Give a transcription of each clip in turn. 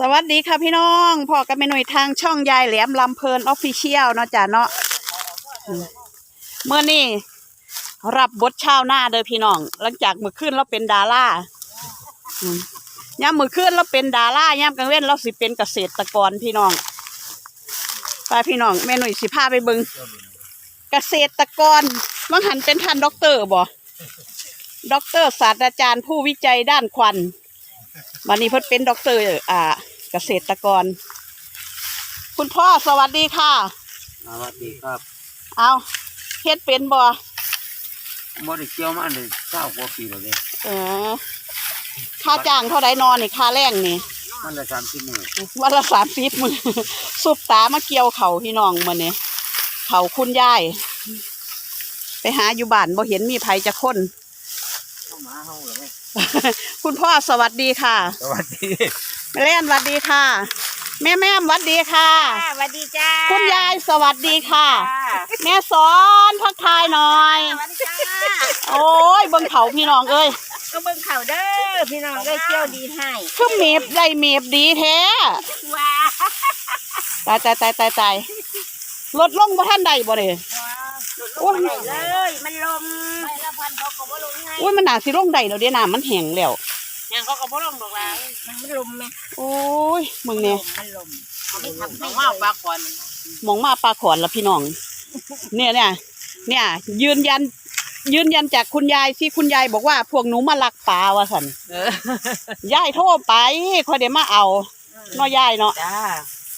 สวัสดีค่ะพี่น้องพอกันเมหน่วยทางช่องยายแหลมลำเพลินออฟฟิเชียลเนาะจ้ะเนาะเมื่อนี่รับบทชาวหน้าเด้อพี่น้อง หลังจากมือขึ้นเราเป็นดาราย่ามมือขึ้นเราเป็นดาราย่ามกลางเว้นเราสิเป็นเกษตรกรพี่น้องไปพี่น้องแม่หน่วยสิพาไปเบิงเกษตรกรมังหันเป็นท่านด็อกเตอร์บ่ด็อกเตอร์ศาสตราจารย์ผู้วิจัยด้านควัน วันนี้เพิ่นเป็นด็อกเตอร์อ่า เกษตรกร คุณพ่อสวัสดีค่ะ สวัสดีครับ เอาเฮ็ดเป็นบ่บ่ได้เกี่ยวมาเลยเก้ากว่าปีแล้วเนี่ยเออค่าจ้างเท่าไดนอนนี่ค่าแรงนี่มันละสามสิบมื้อวันละสามสิบมือสุบตามาเกี่ยวเขาพี่น้องมื้อนี้เขาคุณยายไปหาอยู่บ้านบ่เห็นมีไผจะคนเข้ามาเฮาเหรอแม่ คุณพ่อสวัสดีค่ะสวัสดีแม่เล่นสวัสดีค่ะ แม่แม่สวัสดีค่ะ ค่ะสวัสดีจ้าคุณยายสวัสดีค่ะค่ะ แม่สอนทักทายหน่อย สวัสดีจ้าโอ้ยเบิ่งเขาพี่น้องเอ้ยก็เบิ่งเข่าเด้อพี่น้องได้เที่ยวดีให้คือเมฟได้เมฟดีแท้ว้าตายตายตายตายตายลดลงบ่ท่านใดบ่เลยโอ้ยเลย มันลมไม่ละ พันเขาก็บ่ลงไงอุ้ยมันหนาสิลงได้แล้วเดี๋ยวน้ำมันแห้งแล้วยังเขาก็บ่ลงดอกว่ามันมันลมไหมโอ้ยมึงเนี่ยมันลมเขาไม่ทำให้ว่าปลาก่อนมองมาปลาขอนละพี่น้อง เนี่ยเนี่ยเนี่ย ยืนยัน ยืนยันจากคุณยายที่คุณยายบอกว่า พวกหนูมาลักปลาว่าสันเออยายโทรไปคอยเดี๋ยวมาเอาเนาะยายเนาะจ้า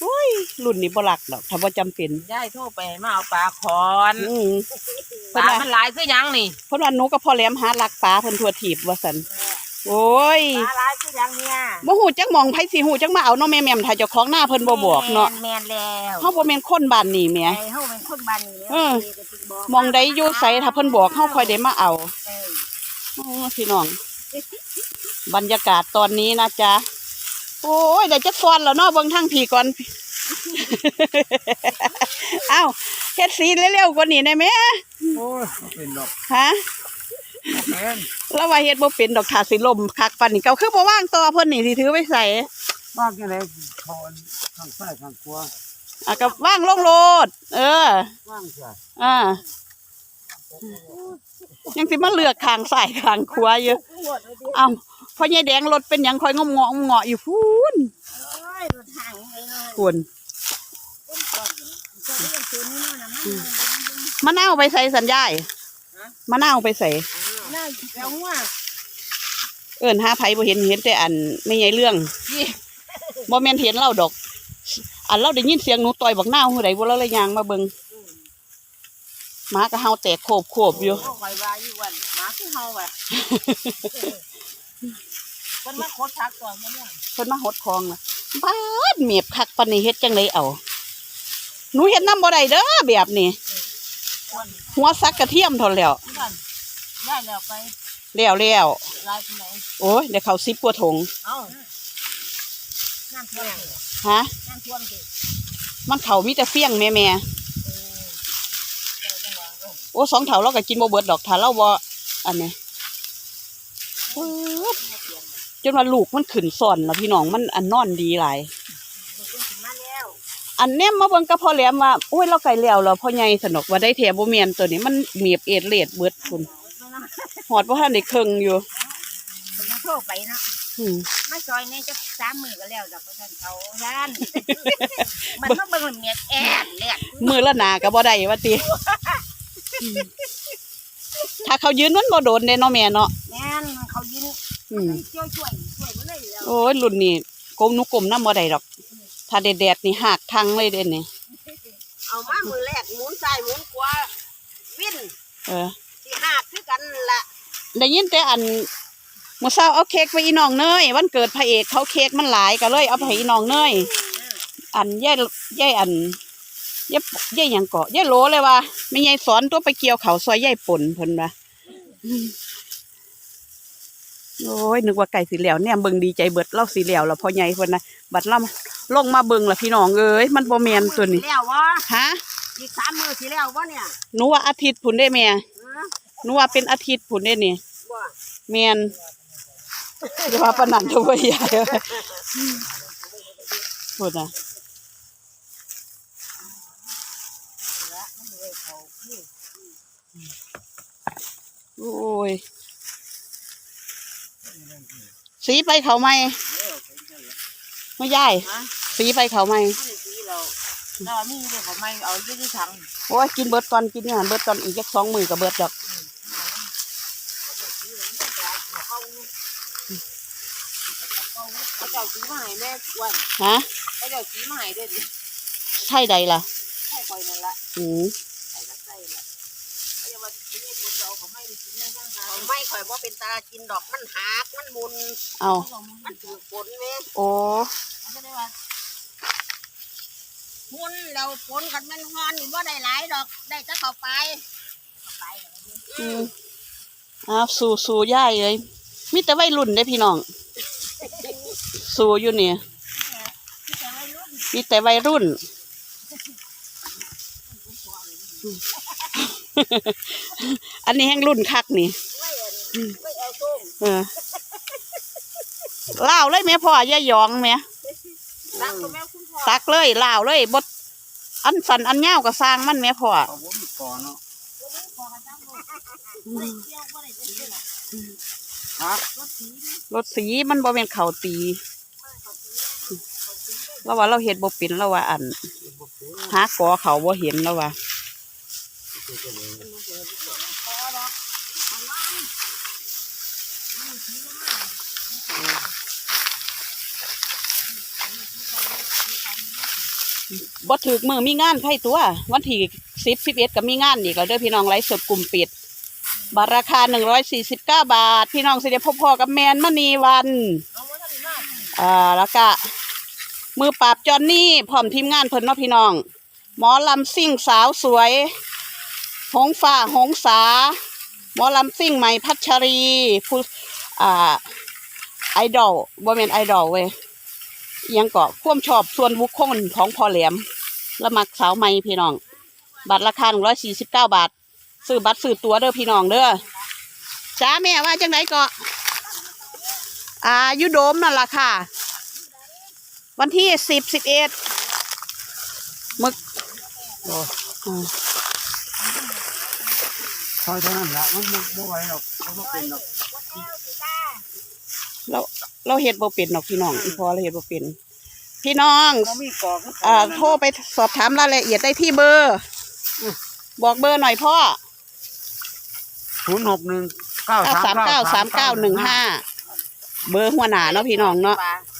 อุ้ยรุ่นนี้บ่ลักดอกถ้าบ่จำเป็นยายโทรไปมาเอาปลาคอนอืมปเพิ่นลาว่ามันหลายคือหยังนี่เพิ่นว่าหนูกับพ่อแหลมหาลักปลาเพิ่นทั่วทีบว่าสันโอ้ยปลาร้ายคือยังเนี่ยบ่ฮู้จักหมองไผสิฮู้จักมาเอาเนาะแม่แม่มถ้าเจ้าของหน้าเพิ่นบ่บอกเนาะแมนแล้วเฮาบ่แม่นคนบ้านนี้แหม ไอ้เฮาเป็นคนบ้านนี้เออมองใดอยู่ไสถ้าเพิ่นบอกเฮาค่อยได้มาเอาเออ โอ้พี่น้อง บรรยากาศตอนนี้นะจ๊ะ โอ้ยได้จักฟอนแล้วเนาะเบิ่งทางพี่ก่อน เอ้าเฮ็ดสีเร็วๆกว่านี้ได้ไหมโอ้ยบ่เป็นดอกฮะบ่เป็นแล้วว่าเฮ็ดบ่เป็นดอกถาสิลมคักปานนี้เก่าคือบ่ว่างต่อเพิ่นนี่สิถือไว้ใส่บ้านจังได๋พอนข้างซ้ายข้างขวาอะก็ว่างลงโลด เออ ว่างจ้ะอ่า ยังสิมาเลือกข้างซ้ายข้างขวาอยู่ เอ้า พ่อใหญ่แดงรถเป็นหยังคอยงมเงาะงมเงาะอยู่พูนโอ้ยรถห่างไปหน่อยพูนจะเรียกตัวนี้น่อยนะมันมะนาวไปใส่สัญญาณมะนาวไปใส่น่าแล้วว่าเอิ้นหาไผบ่เห็นเห็นแต่อันไม่ใหญ่เรื่องบ่แม่นเห็นเราดอก อันเราได้ยินเสียงหนูต่อยบักนาวผู้ใดบ่เราเลยยางมาเบิ่งหมาก็เฮาแตกโคบๆอยู่ คอยว่าอยู่วันหมาคือเฮาอะ มันมาโคตรทักก่อนมาเนี่ยเพิ่นมาหดคลองน่ะบาดเมียบคักปานนี้เฮ็ดจังไดเอาหนูเฮ็ดน้ำบ่ได้เด้อแบบนี้ อ้วนหัวสักกระเทียมเท่านั้นแหล้วที่บ้านยายแล้วไปแล้วแล้วลายที่ไหนโอ้ยเดี๋ยวเขาซิบกว่าถงเอ้าน้ำท่วมฮะ น้ำท่วมสิมันเขามีแต่เฟี้ยงแม่แม่โอ้สองเถาเราก็กินบ่เบิดดอกถ้าเราบ่อันนี้ปึ๊ด จนว่าลูกมันขึ้นซ่อนแล้วพี่น้องมันอันนอนดีหลายมาแล้วอันเนี้ยมาเบิ่งกับพ่อแหลมว่าโอ้ยเราไก่แล้วแล้วพ่อใหญ่สนกว่าได้แถบ่แม่นตัวนี้มันเมียบเอ็ดเลดเบิดพุ่นหอดบ่ทันได้ครึ่งอยู่ผมมาโทรไปเนาะอืมมาซอยนี่จะสามมือก็แล้วดอกเพราะท่านเขาย่านมันมาเบิ่งเมียแอดเลือดมือละหนาก็บ่ได้ว่าติอืมถ้าเขายืนมันบ่โดนเด้เนาะแม่เนาะแม่นเขายิน อืมช่วยช่วยช่วยมาเลยแล้วโอ้ยรุ่นนี้กลมหนุกลมน้ำบ่ได้ดอก ถ้าแดดๆนี่หักทั้งเลยเด้นี่เอามามือแรกหมุนซ้ายหมุนขวาวิ่นเออสิหักคือกันละได้ยินแต่อันมื้อเช้าเอาเค้กไปอีน้องเนยวันเกิดพระเอกเขาเค้กมันหลายก็เลยเอาไปให้อีน้องเนยอันยายยายอันยายยายหยังเกาะยายโหลเลยว่าไม่ยายสอนตัวไปเกี่ยวเขาวซอยยายป่นเพิ่นว่าอืม โอ้ยนึกว่าไก่สีเหลวเนี่ยเบิ่งดีใจเบิดเล่าสีเหลวแล้วพอใหญ่เพิ่นนะบัดเราลงมาเบิ่งละพี่น้องเอ้ยมันบ่แม่นตัวนี้สิแล้ววะฮะอีกสามมือสิแล้ววะเนี่ยหนูว่าอาทิตย์พุ่นได้แม่ฮะหนูว่าเป็นอาทิตย์พุ่นได้นี่บ่แม่นอย่าว่าปานนั้นเถอะเว้ยยายพูดนะโอ้ย สีไปเขาไหมไม่ย่ายฮะสีไปเขาไหมไม่ได้สีเราเรามีเด็กของไม่เอาที่ที่ถังโอ้ยกินเบิดก่อนกินเนี่ยเบิดก่อนอีกจักสองมือกับเบิดดอกเขาเจ้าสีมาให้แม่อ้วนฮะเขาเจ้าสีมาให้ด้วยดิใช่ใดล่ะให้คอยนั่นละอืมใส่ละใส่ละ เขาจะมาที่นี่คนเราเขาไม่ได้กินเนื้อย่างหาเอาไม่ข่อยว่าเป็นตากินดอกมันหักมันมุนเอาเขามันมันถือฝนเว้ยโอ้เขาจะได้ว่ามุนเราฝนกันมันฮ้อนนี่ว่าได้หลายดอกได้จะเข้าไปอืมอ้าวสู่สู่ย่ายเลยมีแต่วัยรุ่นได้อพี่น้อง สู่อยู่เนี่ยมีแต่วัยรุ่น อันนี้แห้งรุ่นคักนี่ไม่เอ็นไม่เอาส้มเออเล่าวเลยแม่พ่อย่ายองแม่รักก็แม่คุณพ่อตักเลยเล่าวเลยบดอันสันอันเงาวก็สร้างมันแม่พ่อเอาบ่มีก่อเนาะฮะรถสีมันบ่เป็นเขาวตีเราว่าเราเห็ดบ่เป็นเราว่าอันหากอเขาบ่เห็นแล้วว่า บ่ถึกมือมีงานใครตัว วันที่สิบสิบเอ็ดก็มีงานอีกแล้วเด้อพี่น้องไลฟ์สดกลุ่มปิดบัตรราคาหนึ่งร้อยสี่สิบเก้าบาท พี่น้องสิได้พบพ่อกับแมนมณีวันอ่าแล้วก็มือปราบจอนนี่พร้อมทีมงานเพิ่นเนาะพี่น้อง หมอลำซิ่งสาวสวย หงฟ้าหงสา หมอลำซิ่งใหม่พัชรีผู้อ่าไอดอลบ่แม่นไอดอลเว้ยยังก็ความชอบส่วนบุคคลของพอแหลมละมักสาวใหม่พี่น้อง บัตรราคาหนึ่งร้อยสี่สิบเก้าบาท ซื้อบัตรซื้อตัวเด้อพี่น้องเด้อจ้าแม่ว่าจังไหนก็อายุโดมนั่นล่ะค่ะ วันที่สิบสิบเอ็ดมึกอืม ซอยเท่านั้นละมันบ่บ่ไหวหรอกมันบ่เป็นหรอกเราเราเฮ็ดบ่เป็นหรอกพี่น้องอีพอเราเฮ็ดบ่เป็น พี่น้องบ่มีก่อก็อ่าโทรไปสอบถามรายละเอียดได้ที่เบอร์ บอกเบอร์หน่อยพ่อศูนย์หกหนึ่งเก้าเก้าสามเก้าสามเก้าหนึ่งห้าเบอร์หัวหน้าเนาะพี่น้องเนาะโอ้ยจะสิได้อิหยังล่ะ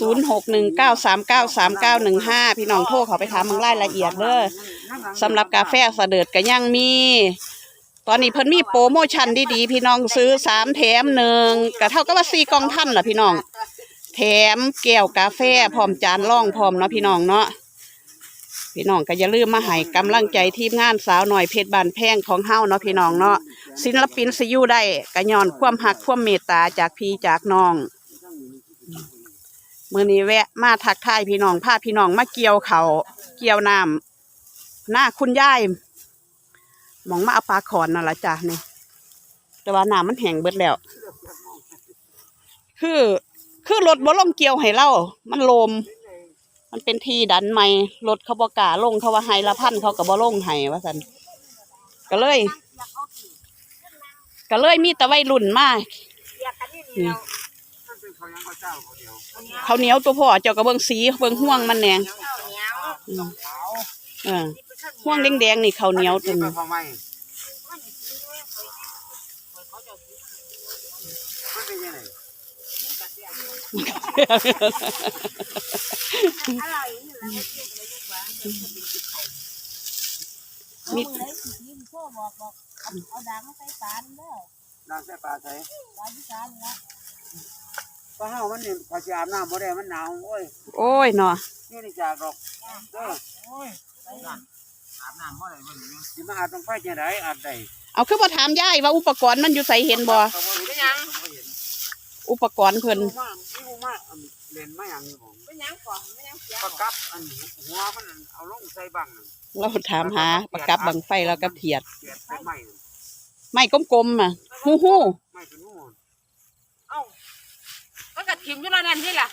ศูนย์หกหนึ่งเก้าสามเก้าสามเก้าหนึ่งห้าพี่น้องโทรเขาไปถามมึงรายละเอียดเด้อสำหรับกาแฟเสดิร์ดก็ยังมี ตอนนี้เพิ่นมีโปรโมชั่นดีๆ พี่น้องซื้อสามแถมหนึ่งก็เท่ากับว่าสี่กองท่านล่ะพี่น้อง แถมแก้วกาแฟพร้อมจานร่องพร้อมเนาะพี่น้องเนาะพี่น้องก็อย่าลืมมาให้กำลังใจทีมงานสาวหน่อยเพชรบานแพงของเฮาเนาะพี่น้องเนาะศิลปินสิอยู่ได้ก็ย้อนความหักความเมตตาจากพี่จากน้อง มือนี้แวะมาทักทายพี่น้องพาพี่น้องมาเกี่ยวเขาเกี่ยวน้ำหน้าคุณยายมองมาเอาปลาขอนนั่นละจ้ะนี่แต่ว่าน้ำมันแห้งเบิดแล้ว คือคือรถบ่ลงเกี่ยวให้เรามันลม มันเป็นทีดันใหม่รถเขาบกาลงเขาว่าไฮละพันเขาก็บ่ลงให้ว่าซั่นก็เลย ก็เลยมีแต่วัยรุ่นมากนี่ เดียวมันเป็นเขายังเอาเจ้าเขาเดียวข้าวเหนียวตัวพ่อเจ้าก็เบิ่งสีเบิ่งห่วงมันแหนงข้าวเหนียวอืมเออห่วงแดงๆนี่ข้าวเหนียวตัวมันี้นพอไหมมันเป็นยังไงอร่อยนี่แหละมีเลยสีสีโซ่บอกบอกเอาด่างมาใส่ปานเด้อน้ำใส่ปลาใส่ปานที่สานละ ปลาเฮามันนี่พอสิอาบน้ำบ่ได้มันหนาวโอ้ยโอ้ยเนาะนี่นี่จากดอกเด้อโอ้ยอาบน้ำบ่ได้มันสิมาอาบตรงไฟจังไดอาบได้เอาคือบ่ถามยายว่าอุปกรณ์มันอยู่ใส่เห็นบ่เป็นยังอุปกรณ์เพิ่นมาพี่มาเล่นมาหยังนี่บ่เป็นยังก่อนเป็นยังเสียประกับอันหัวมันเอาลงใส่บังเราถามหาประกับบังไฟแล้วกับเถียดเสียบใส่ไม้ไม้กลมๆอะฮู้ฮู้ ไม้ เป็นหูเอ้าก็กระทิมอยู่แล้วนั่นที่ล่ะ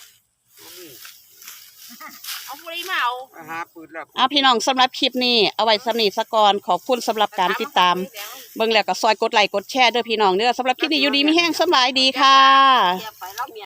เอาบุหรี่มาเอาอาหาปืนแล้วเอาพี่น้องสำหรับคลิปนี้เอาไว้สำนีสกอนขอบคุณสำหรับการติดตาม เบิ่งแล้วก็ซอยกดไลค์กดแชร์เด้อพี่น้องเด้อสำหรับคลิปนี้อยู่ดีมีแห้งสำบายดีค่ะเดี๋ยวไปแล้วเมีย